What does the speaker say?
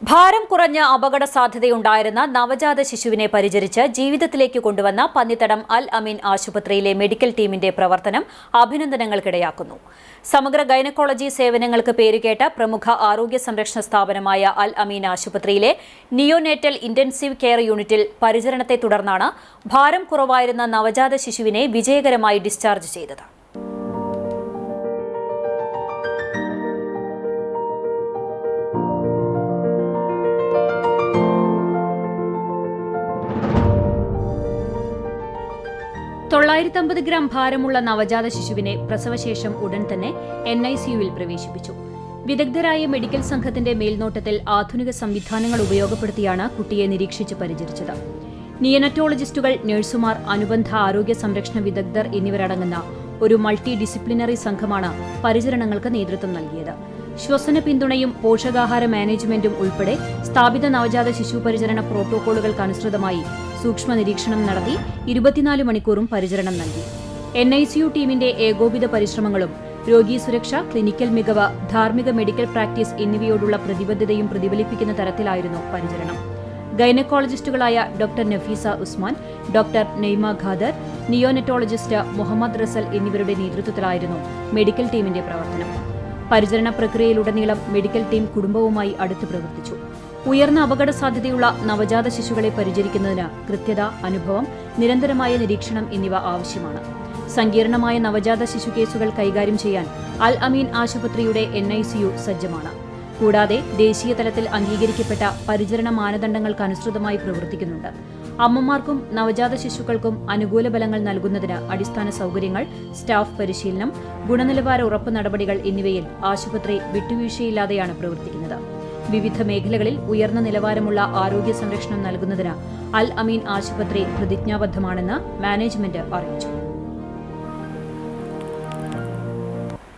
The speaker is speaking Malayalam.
ഭാരം കുറഞ്ഞ അപകട സാധ്യതയുണ്ടായിരുന്ന നവജാത ശിശുവിനെ പരിചരിച്ച് ജീവിതത്തിലേക്ക് കൊണ്ടുവന്ന പന്നിത്തടം അൽ അമീൻ ആശുപത്രിയിലെ മെഡിക്കൽ ടീമിന്റെ പ്രവർത്തനം അഭിനന്ദനങ്ങൾക്കിടയാക്കുന്നു. സമഗ്ര ഗൈനക്കോളജി സേവനങ്ങൾക്ക് പേരുകേട്ട പ്രമുഖ ആരോഗ്യ സംരക്ഷണ സ്ഥാപനമായ അൽ അമീൻ ആശുപത്രിയിലെ നിയോനേറ്റൽ ഇന്റൻസീവ് കെയർ യൂണിറ്റിൽ പരിചരണത്തെ തുടർന്നാണ് ഭാരം കുറവായിരുന്ന നവജാത ശിശുവിനെ വിജയകരമായി ഡിസ്ചാർജ് ചെയ്തത്. തൊള്ളായിരത്തി അമ്പത് ഗ്രാം ഭാരമുള്ള നവജാത ശിശുവിനെ പ്രസവശേഷം ഉടൻ തന്നെ എൻ ഐ സിയുവിൽ പ്രവേശിപ്പിച്ചു. വിദഗ്ധരായ മെഡിക്കൽ സംഘത്തിന്റെ മേൽനോട്ടത്തിൽ ആധുനിക സംവിധാനങ്ങൾ ഉപയോഗപ്പെടുത്തിയാണ് കുട്ടിയെ നിരീക്ഷിച്ച് പരിചരിച്ചത്. നിയനറ്റോളജിസ്റ്റുകൾ നഴ്സുമാർ അനുബന്ധ ആരോഗ്യ സംരക്ഷണ വിദഗ്ധർ എന്നിവരടങ്ങുന്ന ഒരു മൾട്ടി ഡിസിപ്ലിനറി സംഘമാണ് പരിചരണങ്ങൾക്ക് നേതൃത്വം നൽകിയത്. ശ്വസന പിന്തുണയും പോഷകാഹാര മാനേജ്മെന്റും ഉൾപ്പെടെ സ്ഥാപിത നവജാത ശിശു പരിചരണ പ്രോട്ടോകോളുകൾക്കനുസൃതമായി സൂക്ഷ്മ നിരീക്ഷണം നടത്തി ഇരുപത്തിനാല് മണിക്കൂറും പരിചരണം നൽകി. എൻ ഐ സിയു ടീമിന്റെ ഏകോപിത പരിശ്രമങ്ങളും രോഗീ സുരക്ഷ ക്ലിനിക്കൽ മികവ് ധാർമ്മിക മെഡിക്കൽ പ്രാക്ടീസ് എന്നിവയോടുള്ള പ്രതിബദ്ധതയും പ്രതിഫലിപ്പിക്കുന്ന തരത്തിലായിരുന്നു പരിചരണം. ഗൈനക്കോളജിസ്റ്റുകളായ doctor Nafeesa Usman doctor Naima Khader neonatologist Muhammad Rasal എന്നിവരുടെ നേതൃത്വത്തിലായിരുന്നു മെഡിക്കൽ ടീമിന്റെ പ്രവർത്തനം. പരിചരണ പ്രക്രിയയിലുടനീളം മെഡിക്കൽ ടീം കുടുംബവുമായി അടുത്ത് പ്രവർത്തിച്ചു. ഉയർന്ന അപകട സാധ്യതയുള്ള നവജാത ശിശുക്കളെ പരിചരിക്കുന്നതിന് കൃത്യത അനുഭവം നിരന്തരമായ നിരീക്ഷണം എന്നിവ ആവശ്യമാണ്. സങ്കീർണമായ നവജാത ശിശു കേസുകൾ കൈകാര്യം ചെയ്യാൻ അൽ അമീൻ ആശുപത്രിയുടെ എൻ ഐ സിയു സജ്ജമാണ്. കൂടാതെ ദേശീയ തലത്തിൽ അംഗീകരിക്കപ്പെട്ട പരിചരണ മാനദണ്ഡങ്ങൾക്കനുസൃതമായി പ്രവർത്തിക്കുന്നുണ്ട്. അമ്മമാർക്കും നവജാത ശിശുക്കൾക്കും അനുകൂല ബലങ്ങൾ നൽകുന്നതിന് അടിസ്ഥാന സൗകര്യങ്ങൾ സ്റ്റാഫ് പരിശീലനം ഗുണനിലവാര ഉറപ്പ് നടപടികൾ എന്നിവയിൽ ആശുപത്രി വിട്ടുവീഴ്ചയില്ലാതെയാണ് പ്രവർത്തിക്കുന്നത്. വിവിധ മേഖലകളിൽ ഉയർന്ന നിലവാരമുള്ള ആരോഗ്യ സംരക്ഷണം നൽകുന്നതിന് അൽ അമീൻ ആശുപത്രി പ്രതിജ്ഞാബദ്ധമാണെന്ന് മാനേജ്മെന്റ് അറിയിച്ചു.